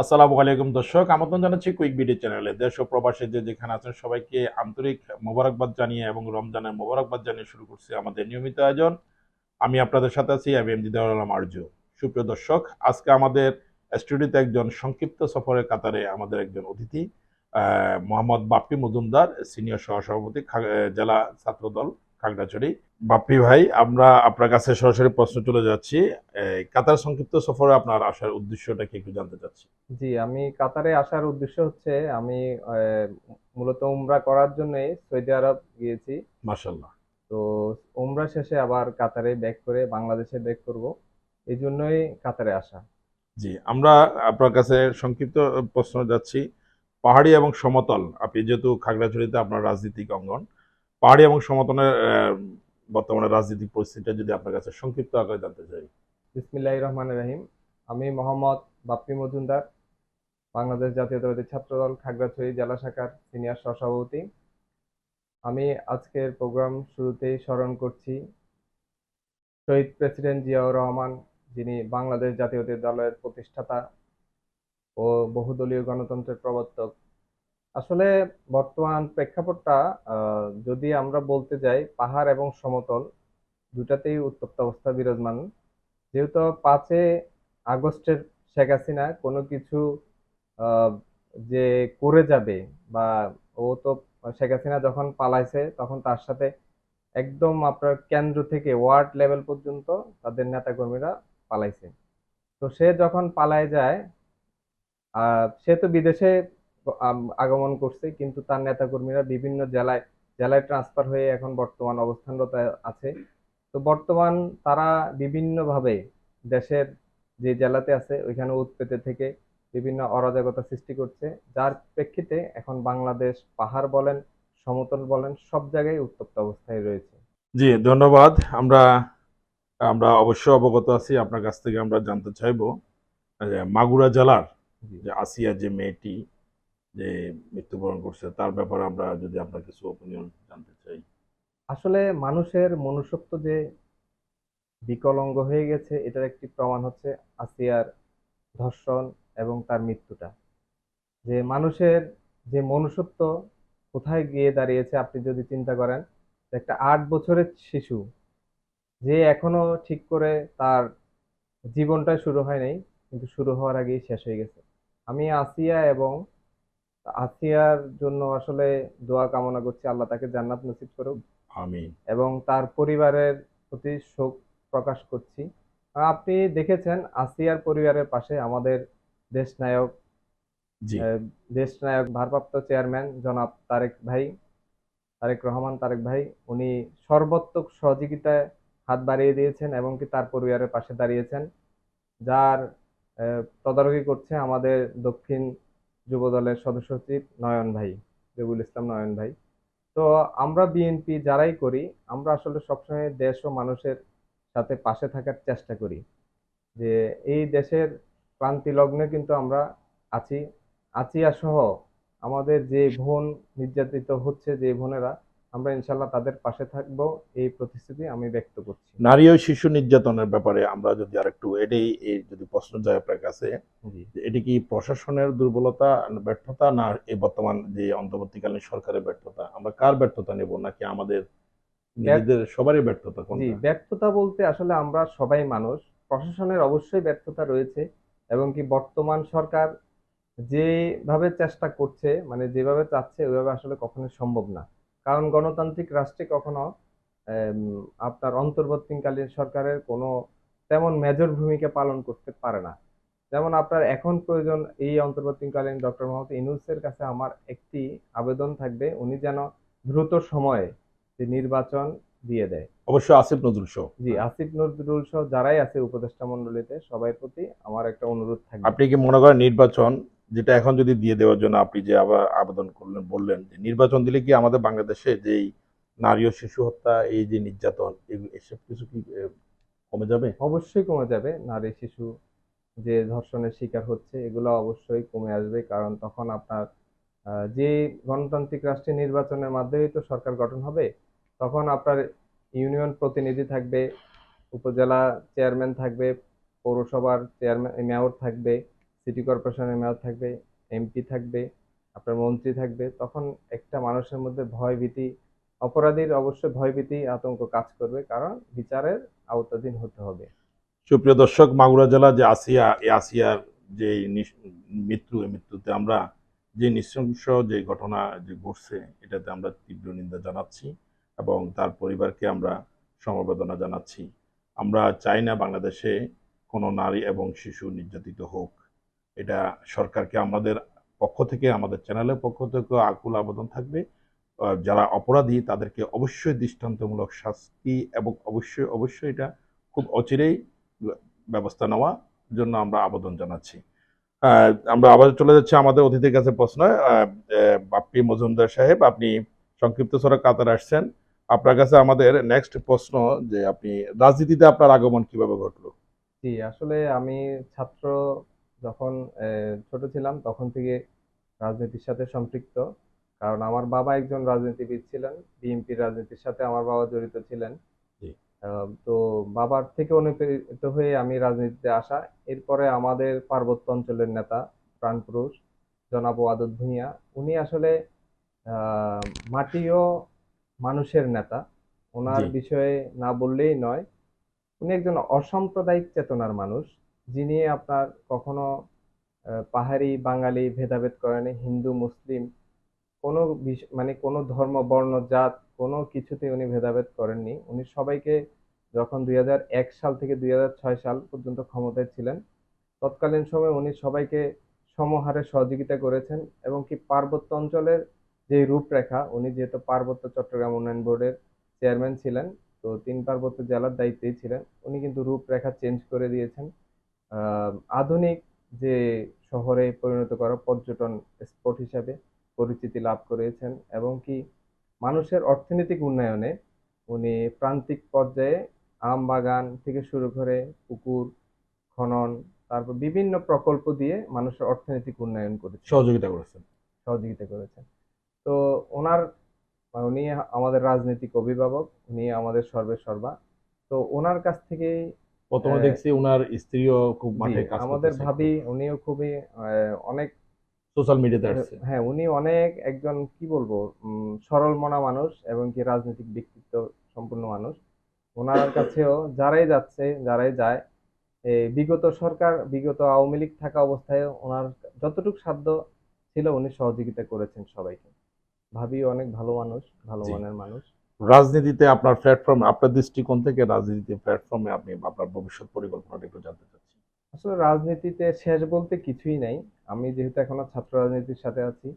আসসালামু আলাইকুম দর্শক, আমন্ত্রণ জানাচ্ছি কুইক বিডি চ্যানেলে দেশ ও প্রবাসী যে যেখানে আছেন সবাইকে আন্তরিক মোবারকবাদ জানিয়ে এবং রমজানের মোবারকবাদ জানিয়ে শুরু করছি আমাদের নিয়মিত আয়োজন। আমি আপনাদের সাথে আছি আমি এমজি দেওয়াল আলম আর্য সুপ্রিয় দর্শক, আজকে আমাদের স্টুডিওতে একজন সংক্ষিপ্ত সফরের কাতারে আমাদের একজন অতিথি মোহাম্মদ বাপ্পি মজুমদার, সিনিয়র সহসভাপতি জেলা ছাত্রদল। খাগড়াছড়ি। বাপ্পি ভাই আমরা আপনার কাছে সরাসরি প্রশ্ন চলে যাচ্ছি। কাতার সংক্ষিপ্ত সফরে আপনার আসার উদ্দেশ্যটা কি একটু জানতে চাচ্ছি? জি আমি কাতারে আসার উদ্দেশ্য হচ্ছে আমি মূলত উমরা করার জন্য সৌদি আরব গিয়েছি। মাশাল্লাহ তো উমরা শেষে আবার কাতারে ব্যাক করে বাংলাদেশে ব্যাক করব। এই জন্যই কাতারে আসা। জি আমরা আপনার কাছে সংক্ষিপ্ত প্রশ্ন যাচ্ছি। পাহাড়ি এবং সমতল আপনি যেহেতু খাগড়াছড়িতে আপনার রাজনীতিক অঙ্গন পাহাড়ি এবং সমতলের আহ, বর্তমানে রাজনৈতিক পরিস্থিতিটা যদি আপনার কাছে সংক্ষিপ্ত আকারে জানতে চাই। বিসমিল্লাহ রহমান রাহিম। আমি মোহাম্মদ বাপ্পি মজুমদার বাংলাদেশ জাতীয়তাবাদী ছাত্রদল খাগড়াছড়ি জেলা শাখার সিনিয়র সহসভাপতি। আমি আজকের প্রোগ্রাম শুরুতেই স্মরণ করছি শহীদ প্রেসিডেন্ট জিয়াউর রহমান যিনি বাংলাদেশ জাতীয়তাবাদী দলের প্রতিষ্ঠাতা ও বহুদলীয় গণতন্ত্রের প্রবর্তক। আসলে বর্তমান প্রেক্ষাপটটা যদি আমরা বলতে যাই, পাহাড় এবং সমতল দুটাতেই উত্তপ্ত অবস্থা বিরাজমান। যেহেতু পাঁচে আগস্টের শেখ হাসিনা কোনো কিছু যে করে যাবে বা ও তো শেখ হাসিনা যখন পালাইছে তখন তার সাথে একদম আপনার কেন্দ্র থেকে ওয়ার্ড লেভেল পর্যন্ত তাদের নেতাকর্মীরা পালাইছে। তো সে যখন পালায় যায় সে তো বিদেশে আগমন করছে কিন্তু তার নেতাকর্মীরা বিভিন্ন জেলায় জেলায় ট্রান্সফার হয়ে এখন বর্তমান অবস্থানরত আছে। তো বর্তমান তারা বিভিন্নভাবে দেশের যে জেলাতে আছে ওইখানে উৎপেতে থেকে বিভিন্ন অরাজকতা সৃষ্টি করছে যার প্রেক্ষিতে এখন বাংলাদেশ পাহাড় বলেন সমতল বলেন সব জায়গায় উত্তপ্ত অবস্থায় রয়েছে। জি ধন্যবাদ। আমরা আমরা অবশ্যই অবগত আছি আপনার কাছ থেকে আমরা জানতে চাইব মাগুরা জেলার যে আসিয়া যে মেয়েটি যে মৃত্যুবরণ করছে, তার ব্যাপারে আমরা যদি আপনার কিছু অপিনিয়ন জানতে চাই। আসলে মানুষের মনুষ্যত্ব যে বিকলাঙ্গ হয়ে গেছে, এটার একটি প্রমাণ হচ্ছে আসিয়ার ধর্ষণ এবং তার মৃত্যুটা। যে মানুষের যে মনুষ্যত্ব কোথায় গিয়ে দাঁড়িয়েছে, আপনি যদি চিন্তা করেন একটা আট বছরের শিশু, যে এখনও ঠিক করে তার জীবনটা শুরু হয় নাই, কিন্তু শুরু হওয়ার আগেই শেষ হয়ে গেছে। আমি আসিয়া এবং আসিয়ার জন্য আসলে দোয়া কামনা করছি আল্লাহ তাকে জান্নাত নসিব করুক। আমি এবং তার পরিবারের প্রতি শোক প্রকাশ করছি। আপনি দেখেছেন আসিয়ার পরিবারের পাশে আমাদের দেশনায়ক জি। আহ, দেশনায়ক ভারপ্রাপ্ত চেয়ারম্যান জনাব তারেক ভাই তারেক রহমান তারেক ভাই উনি সর্বাত্মক সহযোগিতায় হাত বাড়িয়ে দিয়েছেন এবং কি তার পরিবারের পাশে দাঁড়িয়েছেন। যার তদারকি করছে আমাদের দক্ষিণ যুব দলের সদস্য সচিব নয়ন ভাই জবুল ইসলাম নয়ন ভাই। তো আমরা বিএনপি যারাই করি, আমরা আসলে সবসময় দেশ ও মানুষের সাথে পাশে থাকার চেষ্টা করি। যে এই দেশের ক্রান্তি লগ্নে কিন্তু আমরা আছি আছিয়া সহ। আমাদের যে বোন নির্যাতিত হচ্ছে যে বোনেরা আমরা ইনশাল্লাহ তাদের পাশে থাকব। এই প্রতিশ্রুতি আমি ব্যক্ত করছি। নারী ও শিশু নির্যাতনের ব্যাপারে আমরা যদি আরেকটু এটাই এই যদি প্রশ্ন যায় আপনার কাছে এটি কি প্রশাসনের দুর্বলতা ব্যর্থতা না এই বর্তমান যে অন্তর্বর্তীকালীন সরকারের ব্যর্থতা? আমরা কার ব্যর্থতা নেব নাকি আমাদের নিজেদের সবারই ব্যর্থতা জি ব্যর্থতা বলতে আসলে আমরা সবাই মানুষ। প্রশাসনের অবশ্যই ব্যর্থতা রয়েছে এবং কি বর্তমান সরকার যেভাবে চেষ্টা করছে মানে যেভাবে চাচ্ছে ওইভাবে আসলে কখনোই সম্ভব না। কারণ গণতান্ত্রিক রাষ্ট্রে কখনো আপনার অন্তর্বর্তীকালীন সরকারের কোনো তেমন মেজর ভূমিকা পালন করতে পারে না। যেমন আপনার এখন প্রয়োজন এই অন্তর্বর্তীকালীন ডক্টর মোহাম্মদ ইনুসের কাছে আমার একটি আবেদন থাকবে। উনি যেন দ্রুত সময়ে যে নির্বাচন দিয়ে দেয়। অবশ্যই আসিফ নজরুল সহ। জি আসিফ নজরুল সহ যারাই আছে উপদেষ্টা মণ্ডলীতে সবার প্রতি আমার একটা অনুরোধ থাকবে। আপনি কি মনে করেন নির্বাচন যেটা এখন যদি দিয়ে দেওয়ার জন্য আপনি যে আবার আবেদন করলেন, বললেন যে নির্বাচন দিলে কি আমাদের বাংলাদেশে যেই নারী ও শিশু হত্যা, এই যে নির্যাতন এসব কিছু কি কমে যাবে? অবশ্যই কমে যাবে। নারী, শিশু যে ধর্ষণের শিকার হচ্ছে, এগুলো অবশ্যই কমে আসবে। কারণ তখন আপনার যে গণতান্ত্রিক রাষ্ট্রে নির্বাচনের মাধ্যমেই তো সরকার গঠন হবে, তখন আপনার ইউনিয়ন প্রতিনিধি থাকবে, উপজেলা চেয়ারম্যান থাকবে, পৌরসভার চেয়ারম্যান, মেয়র থাকবে সিটি কর্পোরেশনের মেয়র থাকবে, এমপি থাকবে, আপনার মন্ত্রী থাকবে, তখন একটা মানুষের মধ্যে ভয় ভীতি অপরাধীর অবশ্যই ভয় ভীতি আতঙ্ক কাজ করবে, কারণ বিচারের আওতাধীন হতে হবে। সুপ্রিয় দর্শক, মাগুরা জেলা যে আসিয়া এই আসিয়ার যে মৃত্যু এই মৃত্যুতে আমরা যে নৃশংস যে ঘটনা যে ঘটছে, এটাতে আমরা তীব্র নিন্দা জানাচ্ছি এবং তার পরিবারকে আমরা সমবেদনা জানাচ্ছি। আমরা চাই না বাংলাদেশে কোনো নারী এবং শিশু নির্যাতিত হোক। এটা সরকারকে আমাদের পক্ষ থেকে, আমাদের চ্যানেলের পক্ষ থেকে আকুল আবেদন থাকবে। যারা অপরাধী, তাদেরকে অবশ্যই দৃষ্টান্তমূলক শাস্তি এবং অবশ্যই অবশ্যই এটা খুব অচিরেই ব্যবস্থা নেওয়ার জন্য আমরা আবেদন জানাচ্ছি। আমরা আবার চলে যাচ্ছি আমাদের অতিথির কাছে প্রশ্ন। বাপ্পি মজুমদার সাহেব, আপনি সংক্ষিপ্ত স্বরে কাতার আসছেন। আপনার কাছে আমাদের নেক্সট প্রশ্ন যে আপনি রাজনীতিতে আপনার আগমন কীভাবে ঘটলো? জি, আসলে আমি ছাত্র যখন ছোট ছিলাম তখন থেকে রাজনীতির সাথে সম্পৃক্ত। কারণ আমার বাবা একজন রাজনীতিবিদ ছিলেন বিএনপির রাজনীতির সাথে আমার বাবা জড়িত ছিলেন। তো বাবার থেকে অনুপ্রেরিত হয়ে আমি রাজনীতিতে আসা। এরপরে আমাদের পার্বত্য অঞ্চলের নেতা প্রাণপুরুষ জনাব ওয়াদুদ ভূঁইয়া উনি আসলে মাটিও মানুষের নেতা। ওনার বিষয়ে না বললেই নয় উনি একজন অসাম্প্রদায়িক চেতনার মানুষ। যিনি আপনার কখনো পাহাড়ি বাঙালি ভেদাভেদ করেনি, হিন্দু, মুসলিম, কোনো মানে কোনো ধর্ম, বর্ণ, জাত, কোনো কিছুতে উনি ভেদাভেদ করেননি। উনি সবাইকে যখন দুই হাজার এক সাল থেকে দুই হাজার ছয় সাল পর্যন্ত ক্ষমতায় ছিলেন, তৎকালীন সময়ে উনি সবাইকে সমহারে সহযোগিতা করেছেন এবং কি পার্বত্য অঞ্চলের যে রূপরেখা, উনি যেহেতু পার্বত্য চট্টগ্রাম উন্নয়ন বোর্ডের চেয়ারম্যান ছিলেন, তো তিন পার্বত্য জেলার দায়িত্বেই ছিলেন, উনি কিন্তু রূপরেখা চেঞ্জ করে দিয়েছেন। আধুনিক যে শহরে পরিণত করা পর্যটন স্পট হিসাবে পরিচিতি লাভ করেছেন এবং কি মানুষের অর্থনৈতিক উন্নয়নে উনি প্রান্তিক পর্যায়ে আম বাগান থেকে শুরু করে পুকুর খনন তারপর বিভিন্ন প্রকল্প দিয়ে মানুষের অর্থনৈতিক উন্নয়ন করেছে সহযোগিতা করেছেন। সহযোগিতা করেছেন। তো ওনার উনি আমাদের রাজনৈতিক অভিভাবক উনি আমাদের সর্বে সর্বা তো ওনার কাছ থেকে প্রথমে হ্যাঁ। দেখছি ওনার স্ত্রীও খুব মাঠে কাজ আমাদের ভাবি উনিও খুবই অনেক সোশ্যাল মিডিয়াতে আসছে। হ্যাঁ উনি অনেক একজন কি বলব সরল মনা মানুষ এবং কি রাজনৈতিক ব্যক্তিত্ব সম্পূর্ণ মানুষ। ওনার কাছেও যারাই যাচ্ছে যারাই যায় এই বিগত সরকার বিগত আওয়ামী লীগ থাকা অবস্থায় ওনার যতটুকু সাধ্য ছিল উনি সহযোগিতা করেছেন সবাইকে। ভাবি অনেক ভালো মানুষ ভালো। মনের মানুষ। রাজনীতিতে আপনার প্ল্যাটফর্ম আপনার দৃষ্টিকোণ থেকে রাজনীতি প্ল্যাটফর্মে আপনি আপনার ভবিষ্যৎ পরিকল্পনাটা একটু জানতে চাচ্ছি। আসলে রাজনীতিতে শেষ বলতে কিছুই নাই। আমি যেহেতু এখনও ছাত্র রাজনীতির সাথে আছি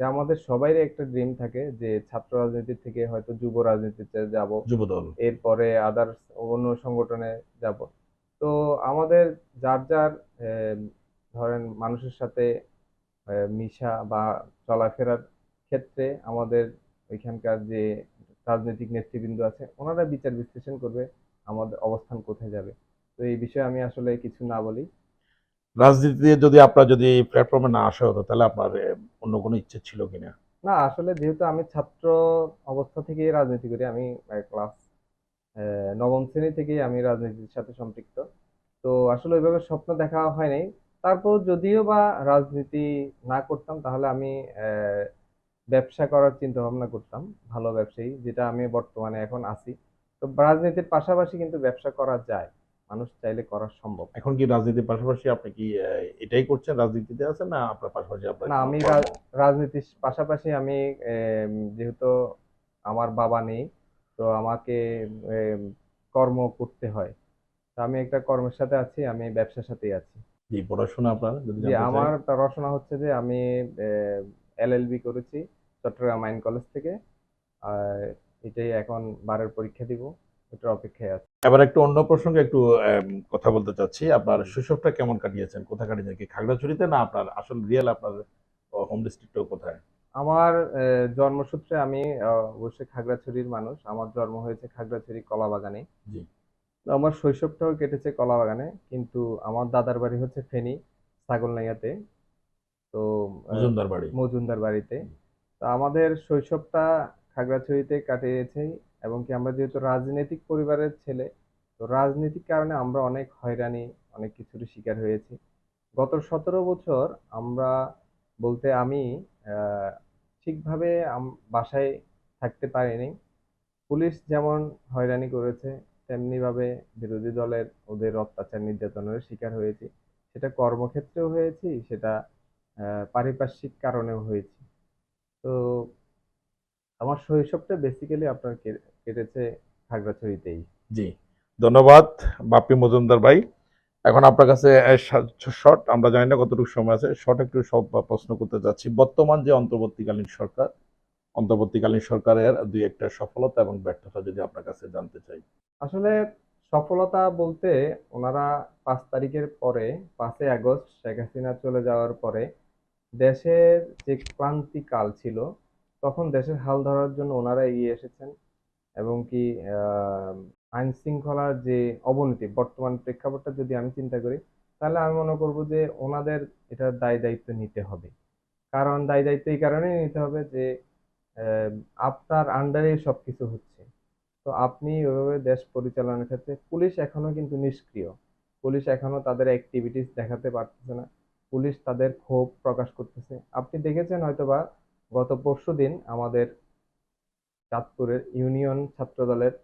যে আমাদের সবারই একটা ড্রিম থাকে যে ছাত্র রাজনীতি থেকে হয়তো যুব রাজনীতিতে যাব। যুবদল এরপরে আদার্স অন্য সংগঠনে যাব। তো আমাদের যার যার ধরেন মানুষের সাথে মিশা বা চলাফেরার ক্ষেত্রে আমাদের ওইখানকার যে রাজনৈতিক নেতৃবৃন্দ আছে ওনারা বিচার বিশ্লেষণ করবে আমাদের অবস্থান কোথায় যাবে। তো এই বিষয়ে আমি আসলে কিছু না বলি। রাজনীতিতে যদি আপনার যদি প্ল্যাটফর্মে না আসা হতো তাহলে আপনার অন্য কোনো ইচ্ছে ছিল কিনা? না আসলে যেহেতু আমি ছাত্র অবস্থা থেকেই রাজনীতি করি আমি ক্লাস নবম শ্রেণি থেকেই আমি রাজনীতির সাথে সম্পৃক্ত। তো আসলে ওইভাবে স্বপ্ন দেখা হয়নি। তারপর যদিও বা রাজনীতি না করতাম তাহলে আমি ব্যবসা করার চিন্তা ভাবনা করতাম ভালো ব্যবসায়ী যেটা আমি বর্তমানে এখন আছি তো রাজনীতির পাশাপাশি কিন্তু ব্যবসা করা যায় মানুষ চাইলে করা সম্ভব এখন কি রাজনীতির পাশাপাশি আপনি কি এটাই করছেন রাজনীতিতে আছেন না আপনার পাশাপাশি আপনার না আমি? রাজনীতির পাশাপাশি আমি যেহেতু আমার বাবা নেই তো আমাকে কর্ম করতে হয় তো আমি একটা কর্মের সাথে আছি আমি ব্যবসার সাথেই আছি জি পড়াশোনা আপনার। আমার পড়াশোনা হচ্ছে যে আমি এলএলবি করেছি চট্টগ্রাম আইন কলেজ থেকে আর এটাই এখন বারের পরীক্ষা দিব এটার অপেক্ষায় আছে। এবার একটু অন্য প্রসঙ্গে একটু কথা বলতে চাচ্ছি। আপনার শৈশবটা কেমন কাটিয়েছেন? কোথায় কাটিয়েছেন কি খাগড়াছড়িতে না আপনার আসল রিয়েল আপনার হোম ডিস্ট্রিক্টও কোথায়? আমার জন্মসূত্রে আমি অবশ্যই খাগড়াছড়ির মানুষ। আমার জন্ম হয়েছে খাগড়াছড়ি কলাবাগানে। আমার শৈশবটাও কেটেছে কলাবাগানে কিন্তু আমার দাদার বাড়ি হচ্ছে ফেনী ছাগলনাইয়াতে। তো মজুমদার বাড়ি। মজুমদার বাড়িতে। তো আমাদের শৈশবটা খাগড়াছড়িতে কাটিয়েছে এবং কি আমরা যেহেতু রাজনৈতিক পরিবারের ছেলে, তো রাজনৈতিক কারণে আমরা অনেক হয়রানি, অনেক কিছুর শিকার হয়েছি। গত সতেরো বছর আমরা বলতে আমি ঠিকভাবে বাসায় থাকতে পারিনি। পুলিশ যেমন হয়রানি করেছে, তেমনিভাবে বিরোধী দলের ওদের অত্যাচার নির্যাতনের শিকার হয়েছি। সেটা কর্মক্ষেত্রেও হয়েছি, সেটা পারিপার্শ্বিক কারণেও হয়েছি। তো আমার শৈশবটা বেসিক্যালি আপনার কেটেছে খাগড়াছড়িতেই। জি ধন্যবাদ বাপি মজুমদার ভাই। এখন আপনার কাছে শর্ট আমরা জানি না কতটুকু সময় আছে। শর্ট একটু সব প্রশ্ন করতে যাচ্ছি বর্তমান যে অন্তর্বর্তীকালীন সরকার অন্তর্বর্তীকালীন সরকারের দুই একটা সফলতা এবং ব্যর্থতা যদি আপনার কাছে জানতে চাই। আসলে সফলতা বলতে ওনারা পাঁচ তারিখের পরে পাঁচই আগস্ট শেখ হাসিনা চলে যাওয়ার পরে দেশের যে ক্লান্তিকাল ছিল, তখন দেশের হাল ধরার জন্য ওনারা এগিয়ে এসেছেন এবং কি আইন শৃঙ্খলার যে অবনতি, বর্তমান প্রেক্ষাপটটা যদি আমি চিন্তা করি, তাহলে আমি মনে করব যে ওনাদের এটার দায় দায়িত্ব নিতে হবে। কারণ দায় দায়িত্ব এই কারণেই নিতে হবে যে আপনার আন্ডারে সব কিছু হচ্ছে। তো আপনি ওইভাবে দেশ পরিচালনার ক্ষেত্রে পুলিশ এখনও কিন্তু নিষ্ক্রিয়। পুলিশ এখনও তাদের অ্যাক্টিভিটিস দেখাতে পারতেছে না। পুলিশ তাদের ক্ষোভ প্রকাশ করতেছে। আপনি দেখেছেন হয়তোবা গত পরশু দিন আমাদের চাঁদপুরের ইউনিয়ন ছাত্রদলের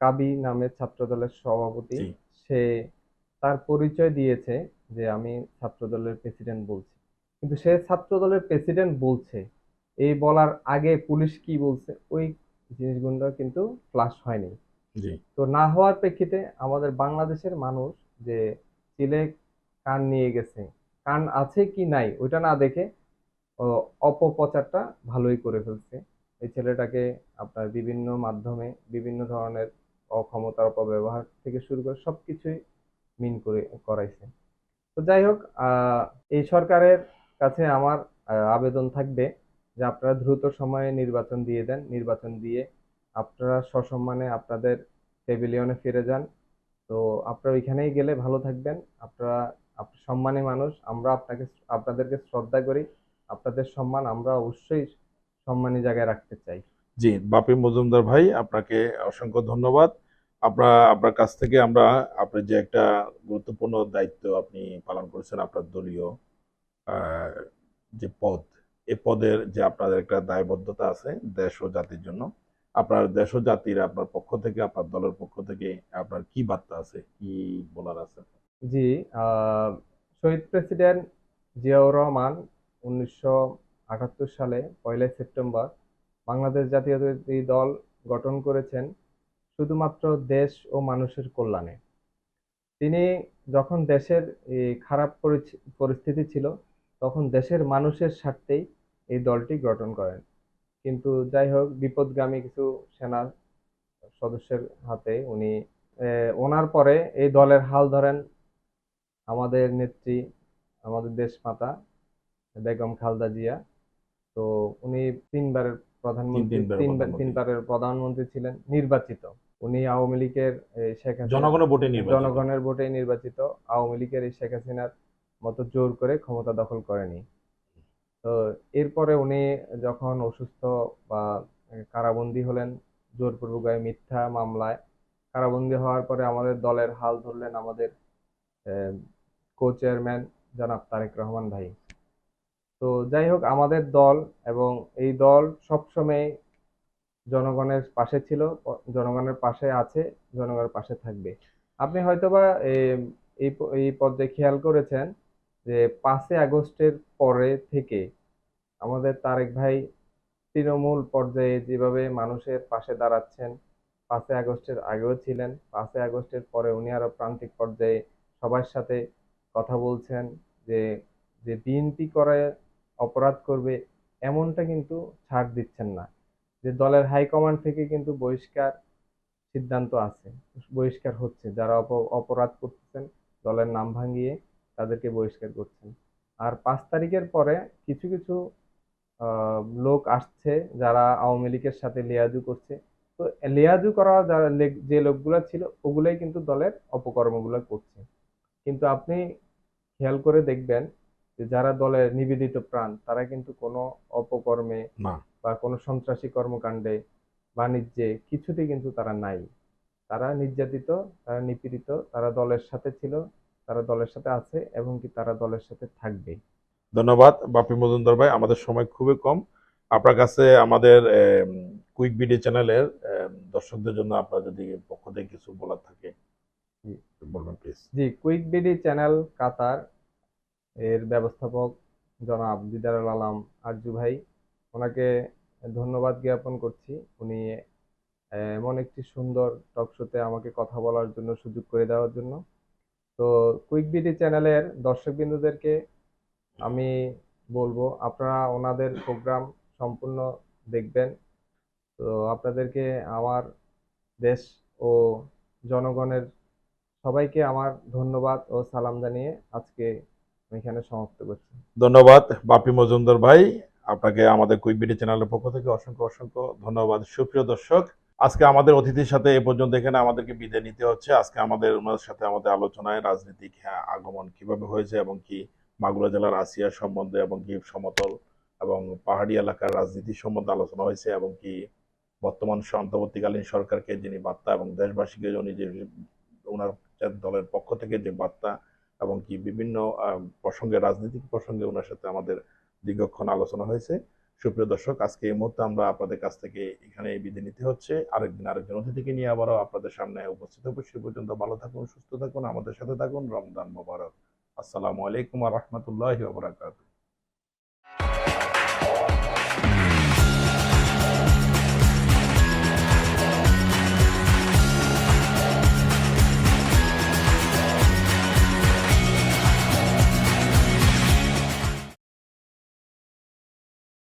কাবি নামের ছাত্রদলের সভাপতি সে তার পরিচয় দিয়েছে যে আমি ছাত্রদলের প্রেসিডেন্ট বলছি। কিন্তু সে ছাত্রদলের প্রেসিডেন্ট বলছে। এই বলার আগে পুলিশ কি বলছে ওই জিনিসগুলো কিন্তু ফ্লাশ হয়নি। তো না হওয়ার প্রেক্ষিতে আমাদের বাংলাদেশের মানুষ যে চিলে কান নিয়ে গেছে কান আছে কি নাই, ওইটা না দেখে অপপ্রচারটা ভালোই করে ফেলছে। এই ছেলেটাকে আপনার বিভিন্ন মাধ্যমে বিভিন্ন ধরনের অক্ষমতার অপব্যবহার থেকে শুরু করে সব কিছুই মিন করে, করাইছে। তো যাই হোক এই সরকারের কাছে আমার আবেদন থাকবে যে আপনারা দ্রুত সময়ে নির্বাচন দিয়ে দেন। নির্বাচন দিয়ে আপনারা সসম্মানে আপনাদের প্যাভিলিয়নে ফিরে যান। তো আপনারা ওইখানেই গেলে ভালো থাকবেন। আপনারা আপ- সম্মানী মানুষ, আমরা আপনাকে আপনাদেরকে শ্রদ্ধা করি। আপনাদের সম্মান আমরা অবশ্যই সম্মানী জায়গায় রাখতে চাই। জি, বাপি মজুমদার ভাই, আপনাকে অসংখ্য ধন্যবাদ। আপনার আপনার কাছ থেকে আমরা আপনার যে একটা গুরুত্বপূর্ণ দায়িত্ব আপনি পালন করেছেন আপনার দলীয় যে পদ, এ পদের যে আপনাদের একটা দায়বদ্ধতা আছে দেশ ও জাতির জন্য, আপনার দেশ ও জাতির আপনার পক্ষ থেকে, আপনার দলের পক্ষ থেকে আপনার কি বার্তা আছে, কি বলার আছে? জি শহীদ প্রেসিডেন্ট জিয়াউর রহমান উনিশশো আটাত্তর সালে পয়লা সেপ্টেম্বর বাংলাদেশ জাতীয়তাবাদী দল গঠন করেছেন শুধুমাত্র দেশ ও মানুষের কল্যাণে। তিনি যখন দেশের খারাপ পরিস্থিতি ছিল, তখন দেশের মানুষের স্বার্থেই এই দলটি গঠন করেন। কিন্তু যাই হোক, বিপদগামী কিছু সেনা সদস্যের হাতে উনি ওনার পরে এই দলের হাল ধরেন আমাদের নেত্রী আমাদের দেশমাতা বেগম খালদা জিয়া। তো উনি তিনবারের প্রধানমন্ত্রী তিনবারের তিনবার প্রধানমন্ত্রী। তিনবারের প্রধানমন্ত্রী ছিলেন নির্বাচিত। উনি আওয়ামী লীগের শেখ হাসিনা জনগণের ভোটে নির্বাচিত। জনগণের ভোটে নির্বাচিত। আওয়ামী লীগের এই শেখ হাসিনার মতো জোর করে ক্ষমতা দখল করেনি। তো এরপরে উনি যখন অসুস্থ বা কারাবন্দী হলেন জোরপূর্বক মিথ্যা মামলায় কারাবন্দী হওয়ার পরে আমাদের দলের হাল ধরলেন আমাদের কো চেয়ারম্যান জনাব তারেক রহমান ভাই। তো যাই হোক, আমাদের দল এবং এই দল সবসময় জনগণের পাশে ছিল, জনগণের পাশে আছে, জনগণের পাশে থাকবে। আপনি হয়তোবা এই এই পর্যায়ে খেয়াল করেছেন যে পাঁচই আগস্টের পরে থেকে আমাদের তারেক ভাই তৃণমূল পর্যায়ে যেভাবে মানুষের পাশে দাঁড়াচ্ছেন, পাঁচই আগস্টের আগেও ছিলেন, পাঁচই আগস্টের পরে উনি আরও প্রান্তিক পর্যায়ে সবার সাথে কথা বলছেন যে যে বিএনপি করে অপরাধ করবে এমনটা কিন্তু ছাড় দিচ্ছেন না। যে দলের হাইকমান্ড থেকে কিন্তু বহিষ্কার সিদ্ধান্ত আছে, বহিষ্কার হচ্ছে। যারা অপ- অপরাধ করতেছেন, দলের নাম ভাঙিয়ে তাদেরকে বহিষ্কার করছেন। আর পাঁচ তারিখের পরে কিছু কিছু লোক আসছে যারা আওয়ামী লীগের সাথে লিয়াজু করছে। তো লিয়াজু করা যারা যে লোকগুলো ছিল, ওগুলোই কিন্তু দলের অপকর্মগুলো করছে। কিন্তু আপনি খেয়াল করে দেখবেন যে যারা দলের নিবেদিত প্রাণ তারা কিন্তু কোনো অপকর্মে বা কোনো সন্ত্রাসী কর্মকাণ্ডে বাণিজ্যে কিছুতেই কিন্তু তারা নাই। তারা নির্যাতিত তারা নিপীড়িত তারা দলের সাথে ছিল তারা দলের সাথে আছে এবং কি তারা দলের সাথে থাকবে। ধন্যবাদ। বাপি মজুমদার ভাই আমাদের সময় খুবই কম। আপনার কাছে আমাদের কুইক ভিডিও চ্যানেলের দর্শকদের জন্য আপনার যদি পক্ষ থেকে কিছু বলার থাকে। বলবেন প্লিজ জি কুইক বিডি চ্যানেল কাতার এর ব্যবস্থাপক জনাব দিদারুল আলম আরজু ভাই, ওনাকে ধন্যবাদ জ্ঞাপন করছি। উনি এমন একটি সুন্দর টক শোতে আমাকে কথা বলার জন্য সুযোগ করে দেওয়ার জন্য। তো কুইক বিডি চ্যানেলের দর্শকবৃন্দদেরকে আমি বলব, আপনারা ওনাদের প্রোগ্রাম সম্পূর্ণ দেখবেন। তো আপনাদেরকে আমার দেশ ও জনগণের সবাইকে আমার ধন্যবাদ ও সালাম জানিয়ে আজকে এখানে সমাপ্ত করছি। ধন্যবাদ বাপি মজুমদার ভাই। আপনাকে আমাদের কুইক ভিডিও চ্যানেলের পক্ষ থেকে অসংখ্য অসংখ্য ধন্যবাদ। সুপ্রিয় দর্শক আজকে আমাদের অতিথির সাথে এ পর্যন্ত এখানে আমাদেরকে বিদায় নিতে হচ্ছে। আজকে আমাদের ওনার সাথে আমাদের আলোচনায় রাজনৈতিক হ্যাঁ, আগমন কীভাবে হয়েছে এবং কি মাগুরা জেলার আসিয়া সম্বন্ধে এবং কি সমতল এবং পাহাড়ি এলাকার রাজনীতি সম্বন্ধে আলোচনা হয়েছে এবং কি বর্তমান অন্তর্বর্তীকালীন সরকারকে যিনি বার্তা এবং দেশবাসীকে উনি যে ওনার দলের পক্ষ থেকে যে বার্তা এবং কি বিভিন্ন প্রসঙ্গে, রাজনৈতিক প্রসঙ্গে ওনার সাথে আমাদের দীর্ঘক্ষণ আলোচনা হয়েছে। সুপ্রিয় দর্শক, আজকে এই মুহূর্তে আমরা আপনাদের কাছ থেকে এখানে বিধি নিতে হচ্ছে। আরেকদিন আরেকজন অতিথিকে নিয়ে আবারও আপনাদের সামনে উপস্থিত হব। সে পর্যন্ত ভালো থাকুন, সুস্থ থাকুন, আমাদের সাথে থাকুন। রমজান মোবারক। আসসালামু আলাইকুম রহমতুল্লাহ বারাকাতুহ।